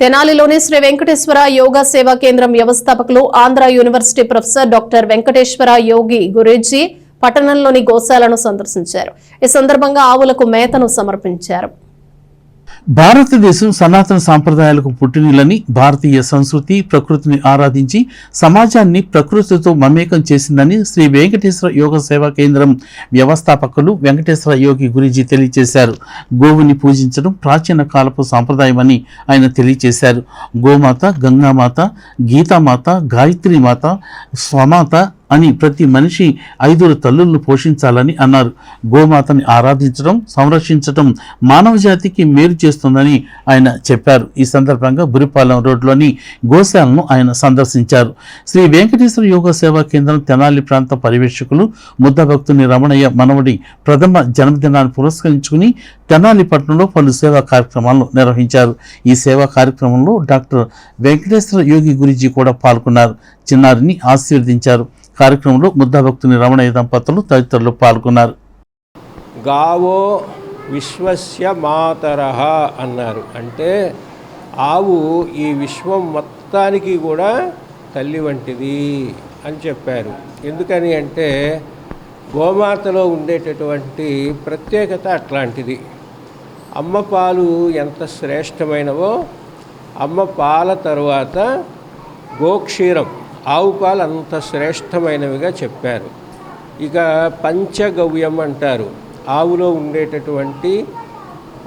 తెనాలిలోని శ్రీ వెంకటేశ్వర యోగా సేవా కేంద్రం వ్యవస్థాపకులు Andhra university professor doctor Venkateshwara Yogi Guruji పట్టణంలోని గోశాలను సందర్శించారు. ఈ సందర్భంగా ఆవులకు మేతను సమర్పించారు. భారతదేశం సనాతన సాంప్రదాయాలకు పుట్టినిలని భారతీయ సంస్కృతి ప్రకృతిని ఆరాధించి సమాజాన్ని ప్రకృతితో మమేకం చేసిందని శ్రీ వెంకటేశ్వర యోగ సేవా కేంద్రం వ్యవస్థాపకులు వెంకటేశ్వర యోగి గురించి తెలియజేశారు. గోవుని పూజించడం ప్రాచీన కాలపు సాంప్రదాయమని ఆయన తెలియజేశారు. గోమాత గంగామాత గీతామాత గాయత్రీమాత స్వమాత అని ప్రతి మనిషి ఐదుగురు తల్లులను పోషించాలని అన్నారు. గోమాతని ఆరాధించడం సంరక్షించడం మానవ జాతికి మేలు చేస్తుందని ఆయన చెప్పారు. ఈ సందర్భంగా బురిపాలెం రోడ్లోని గోశాలను ఆయన సందర్శించారు. శ్రీ వెంకటేశ్వర యోగ సేవా కేంద్రం తెనాలి ప్రాంత పర్యవేక్షకులు ముద్ద భక్తుని రమణయ్య మనవడి ప్రథమ జన్మదినాన్ని పురస్కరించుకుని తెనాలి పట్టణంలో పలు సేవా కార్యక్రమాలను నిర్వహించారు. ఈ సేవా కార్యక్రమంలో డాక్టర్ వెంకటేశ్వర యోగి గురించి కూడా పాల్గొన్నారు. చిన్నారిని ఆశీర్వదించారు. కార్యక్రమంలో ముద్దాభక్తుని రమణయ్య దంపతులు తదితరులు పాల్గొన్నారు. గావో విశ్వస్య మాతర అన్నారు. అంటే ఆవు ఈ విశ్వం మొత్తానికి కూడా తల్లి వంటిది అని చెప్పారు. ఎందుకని అంటే గోమాతలో ఉండేటటువంటి ప్రత్యేకత అట్లాంటిది. అమ్మ పాలు ఎంత శ్రేష్టమైనవో అమ్మ పాల తరువాత గోక్షీరం. ఆవు పాలు అంత శ్రేష్టమైనవిగా చెప్పారు. ఇక పంచగవ్యం అంటారు. ఆవులో ఉండేటటువంటి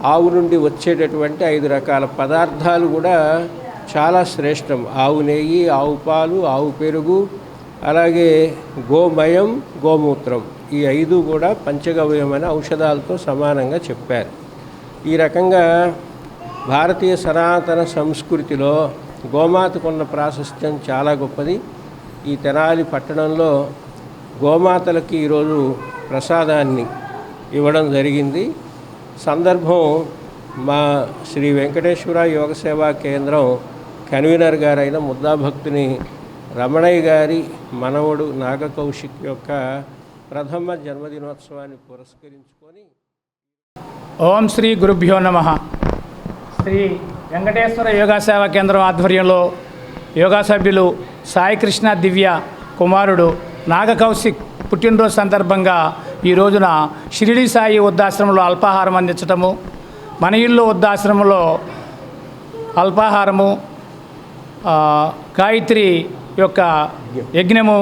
ఆవు నుండి వచ్చేటటువంటి ఐదు రకాల పదార్థాలు కూడా చాలా శ్రేష్టం. ఆవు నెయ్యి ఆవు పాలు ఆవు పెరుగు అలాగే గోమయం గోమూత్రం. ఈ ఐదు కూడా పంచగవ్యమైన ఔషధాలతో సమానంగా చెప్పారు. ఈ రకంగా భారతీయ సనాతన సంస్కృతిలో గోమాతకున్న ప్రాశస్త్యం చాలా గొప్పది. ఈ తెనాలి పట్టణంలో గోమాతలకి ఈరోజు ప్రసాదాన్ని ఇవ్వడం జరిగింది. సందర్భం మా శ్రీ వెంకటేశ్వర యోగ సేవా కేంద్రం కన్వీనర్ గారైన ముద్దాభక్తుని రమణయ్య గారి మనవడు నాగకౌశిక్ యొక్క ప్రథమ జన్మదినోత్సవాన్ని పురస్కరించుకొని ఓం శ్రీ గురుభ్యో నమ. శ్రీ వెంకటేశ్వర యోగా సేవా కేంద్రం ఆధ్వర్యంలో యోగా సభ్యులు సాయికృష్ణ దివ్య కుమారుడు నాగకౌశిక్ పుట్టినరోజు సందర్భంగా ఈ రోజున షిరిడి సాయి వృద్ధాశ్రమంలో అల్పాహారం అందించటము మన ఇల్లు వృద్ధాశ్రమంలో అల్పాహారము గాయత్రి యొక్క యజ్ఞము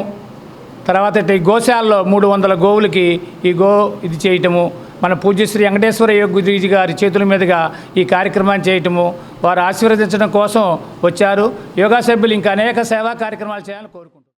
తర్వాత ఇటు ఈ గోశాలలో మూడు వందల గోవులకి ఈ గో ఇది చేయటము మన పూజ్యశ్రీ వెంకటేశ్వర యోగుజీ గారి చేతుల మీదుగా ఈ కార్యక్రమాన్ని చేయటము వారు ఆశీర్వదించడం కోసం వచ్చారు. యోగా సభ్యులు ఇంకా అనేక సేవా కార్యక్రమాలు చేయాలని కోరుకుంటున్నారు